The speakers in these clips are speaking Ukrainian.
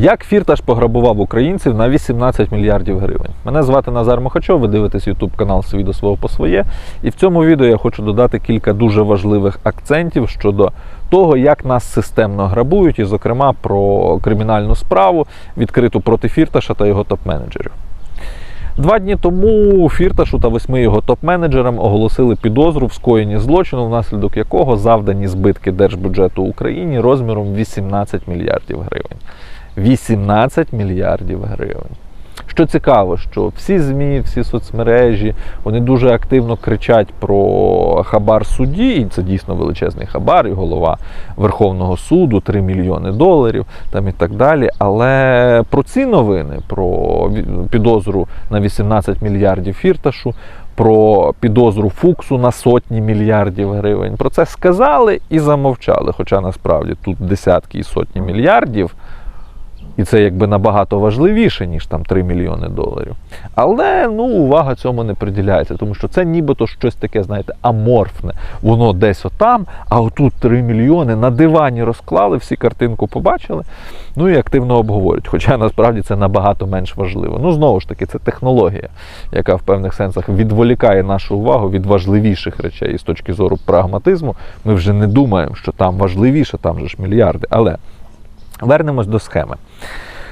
Як Фірташ пограбував українців на 18 мільярдів гривень? Мене звати Назар Мохачов, ви дивитесь YouTube канал «Свій до свого по своє. І в цьому відео я хочу додати кілька дуже важливих акцентів щодо того, як нас системно грабують, і, зокрема, про кримінальну справу, відкриту проти Фірташа та його топ-менеджерів. Два дні тому Фірташу та восьми його топ-менеджерам оголосили підозру в скоєнні злочину, внаслідок якого завдані збитки держбюджету Україні розміром 18 мільярдів гривень. 18 мільярдів гривень. Що цікаво, що всі ЗМІ, всі соцмережі, вони дуже активно кричать про хабар судді, і це дійсно величезний хабар, і голова Верховного суду 3 мільйони доларів там і так далі. Але про ці новини, про підозру на 18 мільярдів фірташу, про підозру Фуксу на сотні мільярдів гривень, про це сказали і замовчали. Хоча насправді тут десятки і сотні мільярдів. І це якби набагато важливіше, ніж там 3 мільйони доларів. Але ну, увага цьому не приділяється, тому що це нібито щось таке, знаєте, аморфне. Воно десь отам, а отут 3 мільйони на дивані розклали, всі картинку побачили, ну і активно обговорюють. Хоча насправді це набагато менш важливо. Ну, знову ж таки, це технологія, яка в певних сенсах відволікає нашу увагу від важливіших речей. І з точки зору прагматизму, ми вже не думаємо, що там важливіше, там же ж мільярди. Але Вернемось до схеми.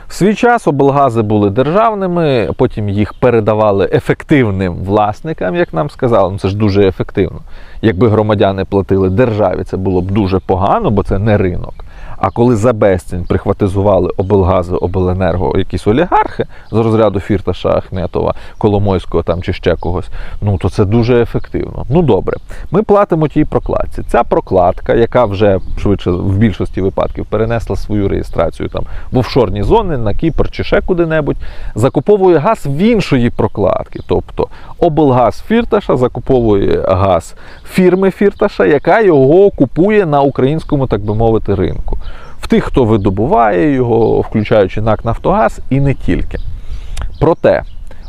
В свій час облгази були державними, потім їх передавали ефективним власникам, як нам сказали. Ну це ж дуже ефективно. Якби громадяни платили державі, це було б дуже погано, бо це не ринок. А коли за безцінь прихватизували облгази, обленерго, якісь олігархи з розряду Фірташа Ахметова, Коломойського там чи ще когось, ну то це дуже ефективно. Ну добре, ми платимо тій прокладці. Ця прокладка, яка вже швидше в більшості випадків перенесла свою реєстрацію там в офшорні зони на Кіпр чи ще куди-небудь, закуповує газ в іншої прокладки. Тобто облгаз Фірташа закуповує газ фірми Фірташа, яка його купує на українському, так би мовити, ринку. Тих, хто видобуває його, включаючи НАК Нафтогаз, і не тільки. Проте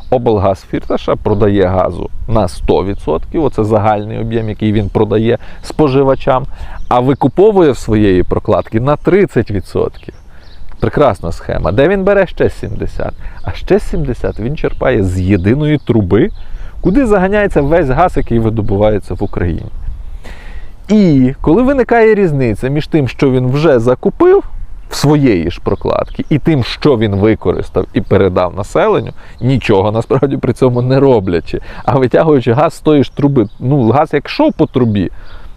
облгаз Фірташа продає газу на 100%, оце загальний об'єм, який він продає споживачам, а викуповує в своєї прокладки на 30%. Прекрасна схема. Де він бере ще 70%? А ще 70 він черпає з єдиної труби, куди заганяється весь газ, який видобувається в Україні. І коли виникає різниця між тим, що він вже закупив в своєї ж прокладки, і тим, що він використав і передав населенню, нічого насправді при цьому не роблячи, а витягуючи газ з тої ж труби. Ну, газ як йшов по трубі,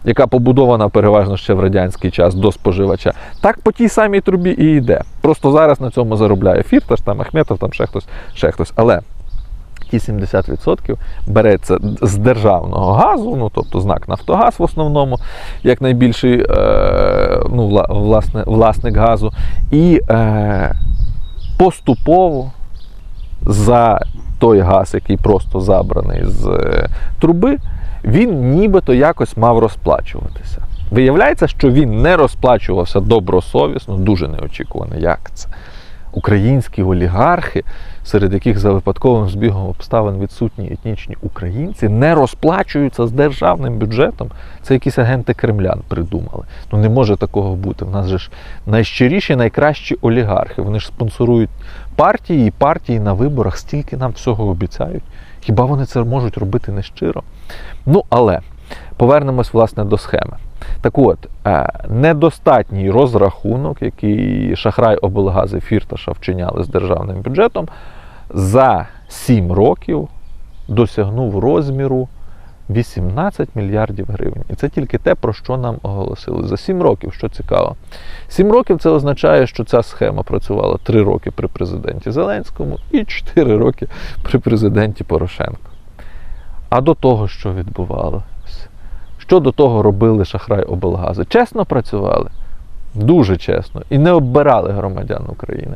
яка побудована переважно ще в радянський час до споживача, так по тій самій трубі і йде. Просто зараз на цьому заробляє Фірташ, там Ахметов, там ще хтось, ще хтось. Але ті 70% береться з державного газу, ну тобто знак Нафтогаз в основному, як найбільший е, ну, власне, власник газу, і е, поступово за той газ, який просто забраний з е, труби, він нібито якось мав розплачуватися. Виявляється, що він не розплачувався добросовісно, дуже неочікувано. Як це? Українські олігархи, серед яких за випадковим збігом обставин відсутні етнічні українці, не розплачуються з державним бюджетом. Це якісь агенти Кремлян придумали. Ну не може такого бути. В нас же ж найщиріші, найкращі олігархи. Вони ж спонсорують партії, і партії на виборах стільки нам всього обіцяють. Хіба вони це можуть робити нещиро? Ну але повернемось власне до схеми. Так от, е, недостатній розрахунок, який шахрай облгази Фірташа вчиняли з державним бюджетом, за 7 років досягнув розміру 18 мільярдів гривень. І це тільки те, про що нам оголосили. За 7 років, що цікаво. 7 років це означає, що ця схема працювала 3 роки при президенті Зеленському і 4 роки при президенті Порошенко. А до того, що відбувалося? Що до того робили шахрай облгази? Чесно працювали? Дуже чесно. І не оббирали громадян України.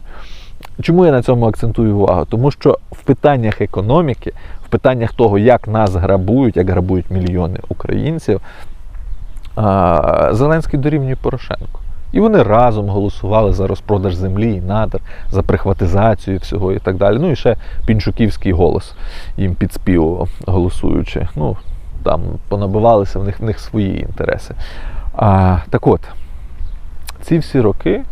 Чому я на цьому акцентую увагу? Тому що в питаннях економіки, в питаннях того, як нас грабують, як грабують мільйони українців, Зеленський дорівнює Порошенку. І вони разом голосували за розпродаж землі і надр, за прихватизацію всього і так далі. Ну і ще пінчуківський голос їм підспівував, голосуючи. Ну, там понабивалися в них, в них свої інтереси. А, так от, ці всі роки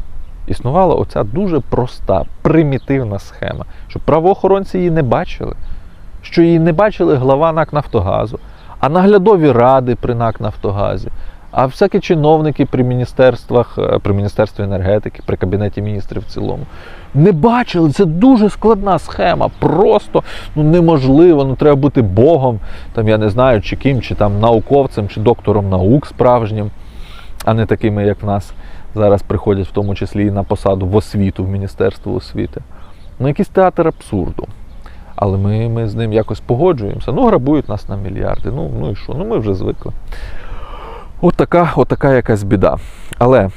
існувала оця дуже проста, примітивна схема, що правоохоронці її не бачили, що її не бачили глава НАК Нафтогазу, а наглядові ради при НАК Нафтогазі, а всякі чиновники при міністерствах, е, при міністерстві енергетики, при кабінеті міністрів в цілому. Не бачили, це дуже складна схема. Просто ну неможливо. Ну треба бути Богом, там я не знаю, чи ким, чи там науковцем, чи доктором наук справжнім, а не такими, як в нас зараз приходять, в тому числі і на посаду в освіту, в Міністерство освіти. Ну, якийсь театр абсурду. Але ми, ми з ним якось погоджуємося. Ну, грабують нас на мільярди. Ну, ну і що? Ну ми вже звикли. От така, от така якась біда. Але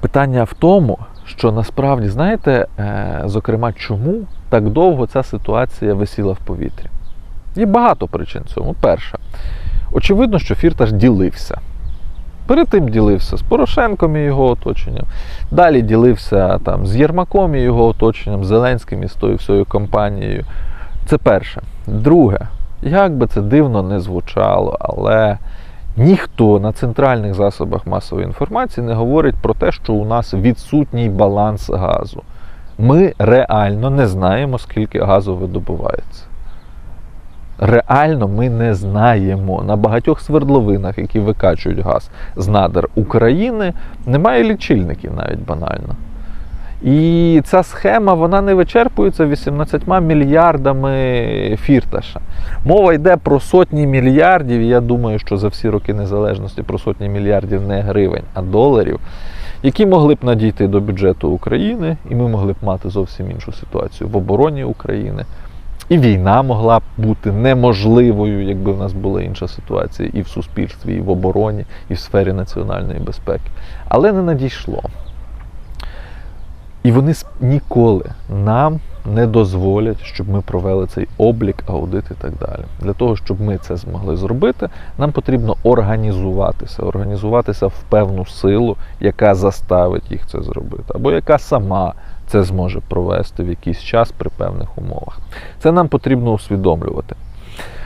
питання в тому, що насправді, знаєте, е, зокрема, чому так довго ця ситуація висіла в повітрі? Є багато причин цьому. Перша, очевидно, що Фірташ ділився. Перед тим ділився з Порошенком і його оточенням. Далі ділився там з Єрмаком і його оточенням, Зеленським і з тою всією компанією. Це перше. Друге, як би це дивно не звучало, але ніхто на центральних засобах масової інформації не говорить про те, що у нас відсутній баланс газу. Ми реально не знаємо, скільки газу видобувається. Реально ми не знаємо. На багатьох свердловинах, які викачують газ з надр України, немає лічильників навіть банально. І ця схема вона не вичерпується 18 мільярдами фірташа. Мова йде про сотні мільярдів. Я думаю, що за всі роки незалежності про сотні мільярдів не гривень, а доларів, які могли б надійти до бюджету України, і ми могли б мати зовсім іншу ситуацію в обороні України. І війна могла б бути неможливою, якби в нас була інша ситуація і в суспільстві, і в обороні, і в сфері національної безпеки. Але не надійшло. І вони ніколи нам не дозволять, щоб ми провели цей облік, аудит і так далі. Для того, щоб ми це змогли зробити, нам потрібно організуватися, організуватися в певну силу, яка заставить їх це зробити, або яка сама це зможе провести в якийсь час при певних умовах. Це нам потрібно усвідомлювати.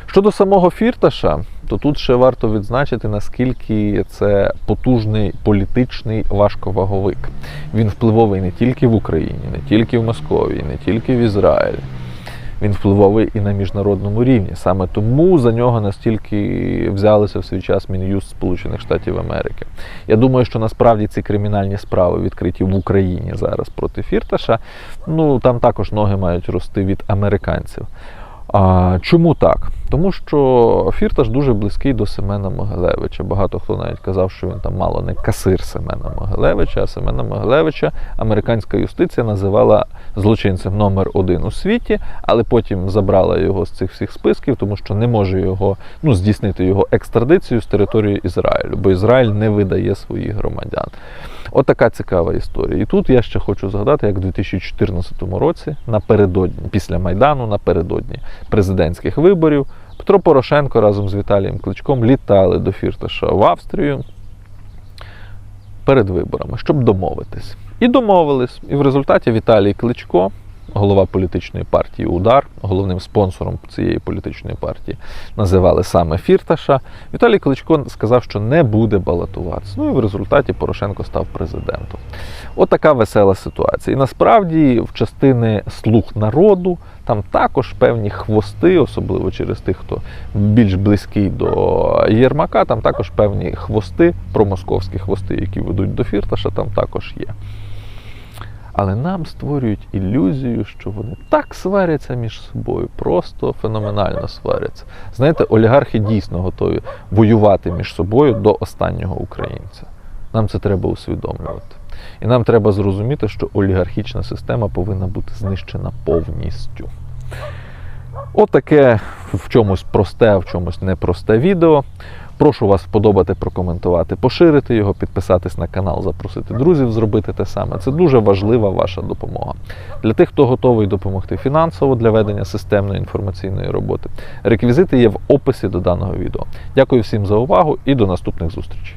Щодо самого фірташа, то тут ще варто відзначити, наскільки це потужний політичний важковаговик. Він впливовий не тільки в Україні, не тільки в Московії, не тільки в Ізраїлі. Він впливовий і на міжнародному рівні. Саме тому за нього настільки взялися в свій час Мін'юст Сполучених Штатів Америки. Я думаю, що насправді ці кримінальні справи відкриті в Україні зараз проти Фірташа. Ну там також ноги мають рости від американців. А, чому так? Тому що Фірташ дуже близький до Семена Могилевича. Багато хто навіть казав, що він там мало не касир Семена Могилевича, а Семена Могилевича американська юстиція називала злочинцем номер один у світі, але потім забрала його з цих всіх списків, тому що не може його ну, здійснити його екстрадицію з території Ізраїлю, бо Ізраїль не видає своїх громадян. От така цікава історія. І тут я ще хочу згадати, як в 2014 році, напередодні, після Майдану, напередодні президентських виборів, Петро Порошенко разом з Віталієм Кличком літали до Фірташа в Австрію перед виборами, щоб домовитись. І домовились. І в результаті Віталій Кличко, голова політичної партії Удар, головним спонсором цієї політичної партії, називали саме Фірташа. Віталій Кличко сказав, що не буде балотуватися. Ну і в результаті Порошенко став президентом. От така весела ситуація. І насправді в частини слуг народу там також певні хвости, особливо через тих, хто більш близький до Єрмака, там також певні хвости, промосковські хвости, які ведуть до Фірташа, там також є. Але нам створюють ілюзію, що вони так сваряться між собою, просто феноменально сваряться. Знаєте, олігархи дійсно готові воювати між собою до останнього українця. Нам це треба усвідомлювати. І нам треба зрозуміти, що олігархічна система повинна бути знищена повністю. Отаке в чомусь просте, а в чомусь непросте відео. Прошу вас вподобати, прокоментувати, поширити його, підписатись на канал, запросити друзів зробити те саме. Це дуже важлива ваша допомога. Для тих, хто готовий допомогти фінансово для ведення системної інформаційної роботи. Реквізити є в описі до даного відео. Дякую всім за увагу і до наступних зустрічей.